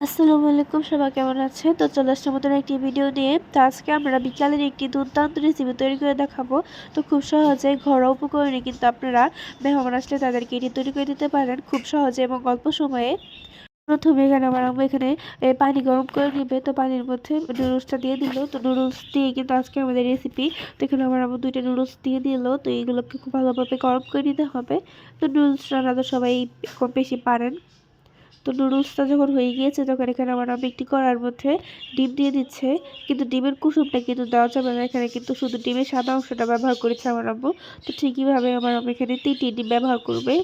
আসসালামু আলাইকুম, সবাই কেমন আছে তো চলে আসছে মতন একটি ভিডিও নিয়ে। তো আজকে আমরা বিকালের একটি দুর্দান্ত রেসিপি তৈরি করে দেখাবো। তো খুব সহজে ঘরোয়া উপকরণে কিন্তু আপনারা মেহমান আসলে তাদেরকে এটি তৈরি করে দিতে পারেন খুব সহজে এবং অল্প সময়ে। প্রথমে এখানে আমার আম্মু এখানে পানি গরম করে নেবে। তো পানির মধ্যে নুডলসটা দিয়ে দিল। তো নুডলস দিয়ে কিন্তু আজকে আমাদের রেসিপি তো এখানে আমার আম্মু দুইটা নুডলস দিয়ে দিল। তো এইগুলোকে খুব ভালোভাবে গরম করে নিতে হবে। তো নুডলস রান্না তো সবাই কম বেশি পারেন। তো নুডলসটা যখন হয়ে গিয়েছে, তখন এখানে আমার আমি একটি কড়ার মধ্যে ডিম দিয়ে দিচ্ছে। কিন্তু ডিমের কুসুমটা কিন্তু দেওয়া যাবে না। এখানে কিন্তু শুধু ডিমের সাদা অংশটা ব্যবহার করেছে আমার আম্মু। তো ঠিকইভাবে আমার আম্মু এখানে তিনটি ডিম ব্যবহার করবে।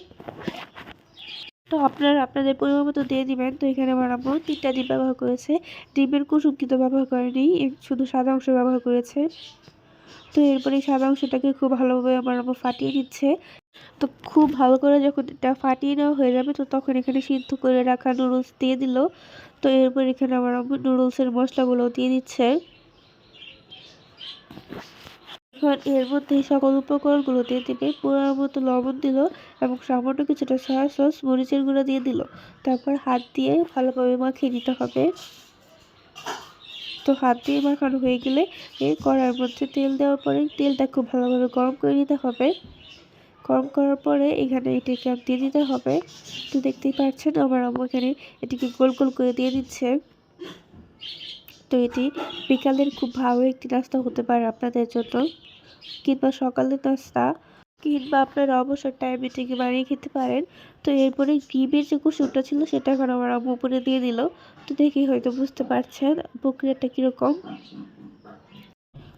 তো আপনারা আপনাদের পরিমাণ মতো দিয়ে দিবেন। তো এখানে আমার আম্মু তিনটা ডিম ব্যবহার করেছে। ডিমের কুসুম কিন্তু ব্যবহার করেনি, শুধু সাদা অংশ ব্যবহার করেছে। তো এরপরে সাদা অংশটাকে খুব ভালোভাবে আমার আম্মু ফাটিয়ে দিচ্ছে তো খুব ভালো করে যখন এটা ফাটিয়ে নেওয়া হয়ে যাবে, তো তখন এখানে সিদ্ধ করে রাখা নুডলস দিয়ে দিল। তো এরপর এখানে আমার নুডলসের মশলাগুলো দিয়ে দিচ্ছে। এখন এর মধ্যে সকল উপকরণগুলো দিয়ে দেবে পুরোর মতো লবণ দিল এবং সামান্য কিছুটা সয়া সস মরিচের গুঁড়ো দিয়ে দিল। তারপর হাত দিয়ে ভালোভাবে মাখিয়ে নিতে হবে। তো হাত দিয়ে মাখানো হয়ে গেলে এই কড়ার মধ্যে তেল দেওয়ার পরে তেলটা খুব ভালোভাবে গরম করে নিতে হবে। গরম করার পরে এখানে এটিকে দিয়ে দিতে হবে। তো দেখতেই পাচ্ছেন আমার আম্মু এখানে এটিকে গোল গোল করে দিয়ে দিচ্ছে। তো এটি বিকালের খুব ভালো একটি নাস্তা হতে পারে আপনাদের জন্য। কিংবা সকালের নাস্তা, কিংবা আপনারা অবসর টাইমে থেকে বানিয়ে খেতে পারেন। তো এরপরে ডিমের যে কুসুমটা ছিল সেটা এখন আমার আম্মু উপরে দিয়ে দিল। তো দেখি হয়তো বুঝতে পারছেন, প্রক্রিয়াটা কীরকম।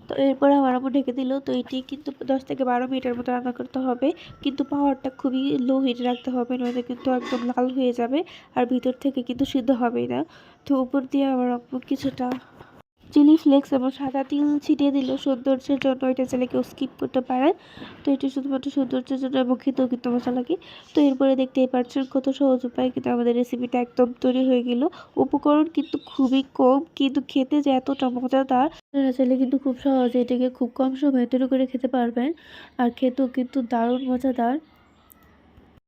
তো এরপর আমার আম্মু ঢেকে দিল। তো এটি কিন্তু দশ থেকে বারো মিনিটের মতো রান্না করতে হবে। কিন্তু পাওয়ারটা খুবই লো হিটে রাখতে হবে নয়তো কিন্তু একদম লাল হয়ে যাবে আর ভিতর থেকে কিন্তু সিদ্ধ হবেই না। তো উপর দিয়ে আমার আম্মু কিছুটা চিলি ফ্লেক্স এবং সাদা তিল ছিটিয়ে দিল সৌন্দর্যের জন্য। এটা চাইলে কেউ স্কিপ করতে পারে। তো এটি শুধুমাত্র সৌন্দর্যের জন্য এবং খেতেও কিন্তু মজা লাগে। তো এরপরে দেখতেই পাচ্ছেন কত সহজ উপায় কিন্তু আমাদের রেসিপিটা একদম তৈরি হয়ে গেল। উপকরণ কিন্তু খুবই কম, কিন্তু খেতে যে এতটা মজাদার, আপনারা চাইলে কিন্তু খুব সহজে এটাকে খুব কম সময়ে তৈরি করে খেতে পারবেন। আর খেতেও কিন্তু দারুণ মজাদার।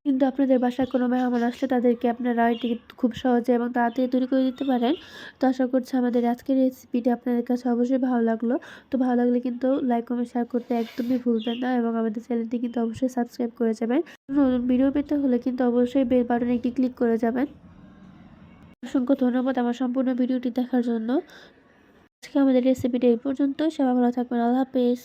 কিন্তু আপনাদের বাসায় কোনো মেহমান আসলে তাদেরকে আপনারা এটি খুব সহজে এবং তাড়াতাড়ি তৈরি করে দিতে পারেন। তো আশা করছি আমাদের আজকের রেসিপিটি আপনাদের কাছে অবশ্যই ভালো লাগল। তো ভালো লাগলে কিন্তু লাইক কমেন্ট শেয়ার করতে একদমই ভুলবেন না এবং আমাদের চ্যানেলটি কিন্তু অবশ্যই সাবস্ক্রাইব করে যাবেন। নতুন ভিডিও পেতে হলে কিন্তু অবশ্যই বেল বাটনে একটি ক্লিক করে যাবেন। অসংখ্য ধন্যবাদ আমার সম্পূর্ণ ভিডিওটি দেখার জন্য। আজকে আমাদের রেসিপিটা এই পর্যন্ত সবাই ভালো থাকবেন। আল্লাহ হাফেজ।